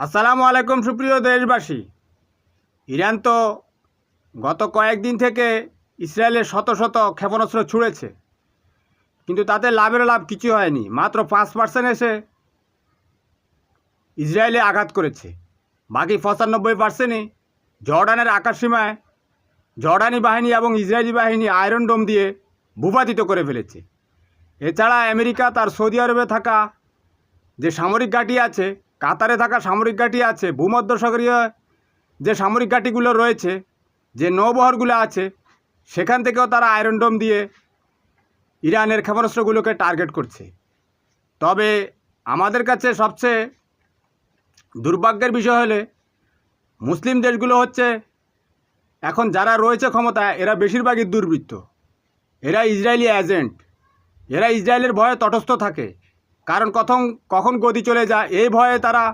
আসসালামু আলাইকুম সুপ্রিয় দেশবাসী। ইরান তো গত কয়েকদিন থেকে ইসরায়েলের শত শত ক্ষেপণাস্ত্র ছুঁড়েছে। কিন্তু তাতে লাভের লাভ কিছু হয়নি, মাত্র পাঁচ পার্সেন্ট এসে ইসরায়েলে আঘাত করেছে। বাকি পঁচানব্বই পার্সেন্টই জর্ডানের আকাশসীমায় জর্ডানি বাহিনী এবং ইসরায়েলি বাহিনী আয়রন ডোম দিয়ে ভূপাতিত করে ফেলেছে। এছাড়া আমেরিকা, তার সৌদি আরবে থাকা যে সামরিক ঘাঁটি আছে কাতারে থাকা সামরিক ঘাঁটি আছে, ভূমধ্যসাগরীয় যে সামরিক ঘাঁটিগুলো রয়েছে, যে নৌবহরগুলো আছে, সেখান থেকেও তারা আয়রন ডোম দিয়ে ইরানের ক্ষেপণাস্ত্রগুলোকে টার্গেট করছে। তবে আমাদের কাছে সবচেয়ে দুর্ভাগ্যের বিষয় হলে, মুসলিম দেশগুলো হচ্ছে, এখন যারা রয়েছে ক্ষমতায় এরা বেশিরভাগই দুর্বৃত্ত। এরা ইসরায়েলি এজেন্ট এরা ইসরায়েলের ভয়ে তটস্থ থাকে। কারণ কখন কখন গদি চলে যায় এই ভয়ে তারা